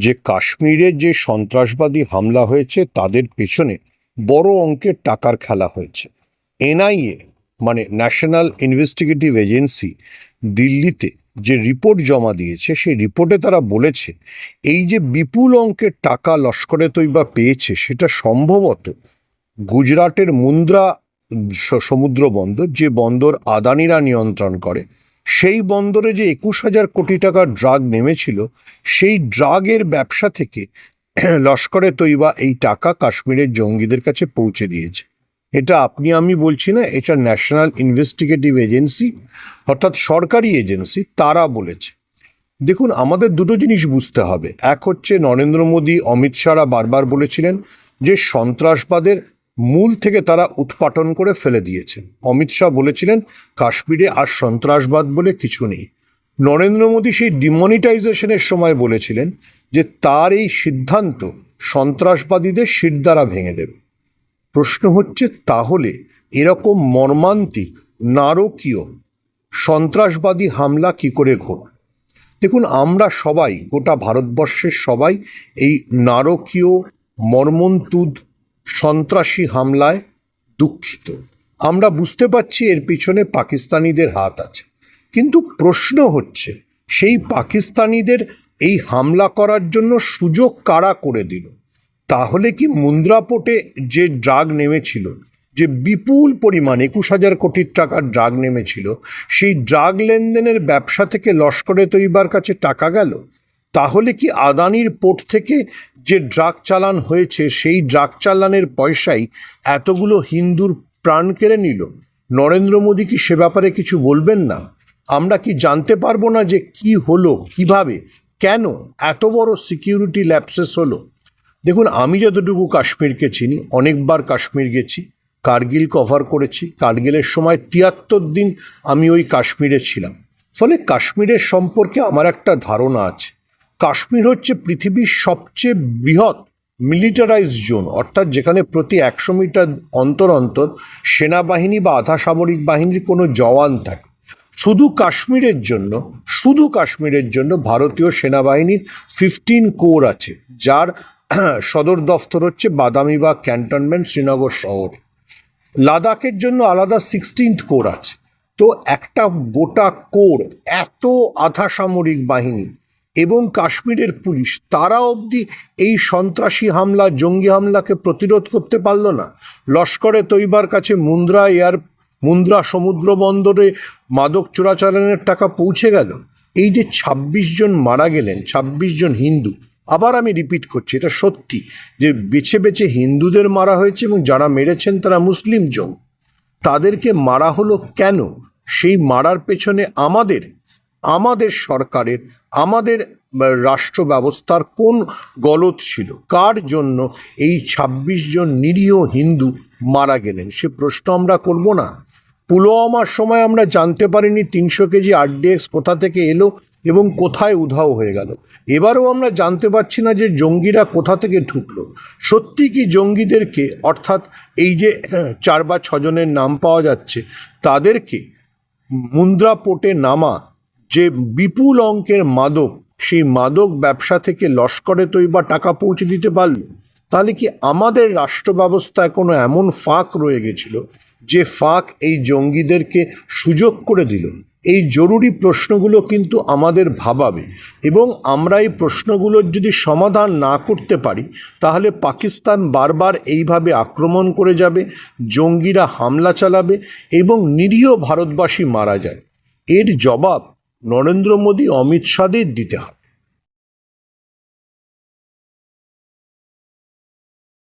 যে কাশ্মীরে যে সন্ত্রাসবাদী হামলা হয়েছে, তাদের পেছনে বড় অঙ্কের টাকার খেলা হয়েছে। এনআইএ মানে ন্যাশনাল ইনভেস্টিগেটিভ এজেন্সি দিল্লিতে যে রিপোর্ট জমা দিয়েছে, সেই রিপোর্টে তারা বলেছে, এই যে বিপুল অঙ্কের টাকা লস্করে তৈবা পেয়েছে, সেটা সম্ভবত গুজরাটের মুন্দ্রা সমুদ্র বন্দর, যে বন্দর আদানিরা নিয়ন্ত্রণ করে, সেই বন্দরে যে একুশ হাজার কোটি টাকার ড্রাগ নেমেছিল, সেই ড্রাগের ব্যবসা থেকে লস্করে তৈবা এই টাকা কাশ্মীরের জঙ্গিদের কাছে পৌঁছে দিয়েছে। এটা আপনি, আমি বলছি না, এটা ন্যাশনাল ইনভেস্টিগেটিভ এজেন্সি, অর্থাৎ সরকারি এজেন্সি, তারা বলেছে। দেখুন, আমাদের দুটো জিনিস বুঝতে হবে। এক হচ্ছে নরেন্দ্র মোদী, অমিত শাহরা বারবার বলেছিলেন যে সন্ত্রাসবাদের মূল থেকে তারা উৎপাটন করে ফেলে দিয়েছেন। অমিত শাহ বলেছিলেন, কাশ্মীরে আর সন্ত্রাসবাদ বলে কিছু নেই। নরেন্দ্র মোদী সেই ডিমনিটাইজেশনের সময় বলেছিলেন যে, তার এই সিদ্ধান্ত সন্ত্রাসবাদীদের শিরদারা ভেঙে দেবে। প্রশ্ন হচ্ছে, তাহলে এরকম মর্মান্তিক, নারকীয়, সন্ত্রাসবাদী হামলা কি করে ঘটল দেখুন, আমরা সবাই, গোটা ভারতবর্ষের সবাই এই নারকীয়, মর্মন্তুদ সন্ত্রাসী হামলায় দুঃখিত। আমরা বুঝতে পারছি এর পিছনে পাকিস্তানিদের হাত আছে। কিন্তু প্রশ্ন হচ্ছে, সেই পাকিস্তানিদের এই হামলা করার জন্য সুযোগ কারা করে দিল? তাহলে কি মুন্দ্রা পোর্টে যে ড্রাগ নেমেছিল, যে বিপুল পরিমাণ, একুশ হাজার কোটি টাকার ড্রাগ নেমেছিল, সেই ড্রাগ লেনদেনের ব্যবসা থেকে লস্করে তৈবার কাছে টাকা গেল? তাহলে কি আদানির পোর্ট থেকে যে ড্রাগ চালান হয়েছে, সেই ড্রাগ চালানের পয়সাই এতগুলো হিন্দুর প্রাণ কেড়ে নিল? নরেন্দ্র মোদী কি সে ব্যাপারে কিছু বলবেন না? আমরা কি জানতে পারব না যে কি হলো, কীভাবে, কেন এত বড় সিকিউরিটি ল্যাপসেস হলো? দেখুন, আমি যতটুকু কাশ্মীরকে চিনি, অনেকবার কাশ্মীর গেছি, কার্গিল কভার করেছি, কার্গিলের সময় তিয়াত্তর দিন আমি ওই কাশ্মীরে ছিলাম। ফলে কাশ্মীরের সম্পর্কে আমার একটা ধারণা আছে। কাশ্মীর হচ্ছে পৃথিবীর সবচেয়ে বৃহৎ মিলিটারাইজ জোন অর্থাৎ যেখানে প্রতি একশো মিটার অন্তর অন্তর সেনাবাহিনী বা আধা সামরিক বাহিনীর কোনো জওয়ান থাকে। শুধু কাশ্মীরের জন্য, শুধু কাশ্মীরের জন্য ভারতীয় সেনাবাহিনীর ফিফটিন কোর আছে, যার সদর দফতর হচ্ছে বাদামিবাগ ক্যান্টনমেন্ট শ্রীনগর শহরে। লাদাখের জন্য আলাদা সিক্সটিন্থ কোর আছে। তো একটা গোটা কোর এত আধা সামরিক বাহিনী এবং কাশ্মীরের পুলিশ, তারা অবধি এই সন্ত্রাসী হামলা, জঙ্গি হামলাকে প্রতিরোধ করতে পারল না। লস্করে তৈবার কাছে মুন্দ্রা এয়ার, মুন্দ্রা সমুদ্র বন্দরে মাদক চোরাচালানের টাকা পৌঁছে গেল। এই যে ২৬ জন মারা গেলেন ২৬ জন হিন্দু, আবার আমি রিপিট করছি, এটা সত্যি যে বেছে বেছে হিন্দুদের মারা হয়েছে এবং যারা মেরেছেন তারা মুসলিম জন। তাদেরকে মারা হলো কেন? সেই মারার পেছনে আমাদের আমাদের সরকারের, আমাদের রাষ্ট্র ব্যবস্থার কোন গলত ছিল? কার জন্য এই ২৬ জন নিরীহ হিন্দু মারা গেলেন? সে প্রশ্ন আমরা করব না। পুলওয়ামার সময় আমরা জানতে পারিনি তিনশো কেজি আরডিএক্স কোথা থেকে এলো এবং কোথায় উধাও হয়ে গেল। এবারও আমরা জানতে পারছি না যে জঙ্গিরা কোথা থেকে ঢুকলো। সত্যি কি জঙ্গিদেরকে, অর্থাৎ এই যে চার বা ছজনের নাম পাওয়া যাচ্ছে, তাদেরকে মুন্দ্রা পোর্টে নামা যে বিপুল অঙ্কের মাদক সেই মাদক ব্যবসা থেকে লস্করে তৈবা টাকা পৌঁছে দিতে পারল। তাহলে কি আমাদের রাষ্ট্র ব্যবস্থায় কোনো এমন ফাঁক রয়ে গেছিল যে ফাঁক এই জঙ্গিদেরকে সুযোগ করে দিল? এই জরুরি প্রশ্নগুলো কিন্তু আমাদের ভাবাবে এবং আমরা এই প্রশ্নগুলোর যদি সমাধান না করতে পারি, তাহলে পাকিস্তান বারবার এইভাবে আক্রমণ করে যাবে, জঙ্গিরা হামলা চালাবে এবং নিরীহ ভারতবাসী মারা যায় এর জবাব নরেন্দ্র মোদী অমিত শাহদের দিতে হবে।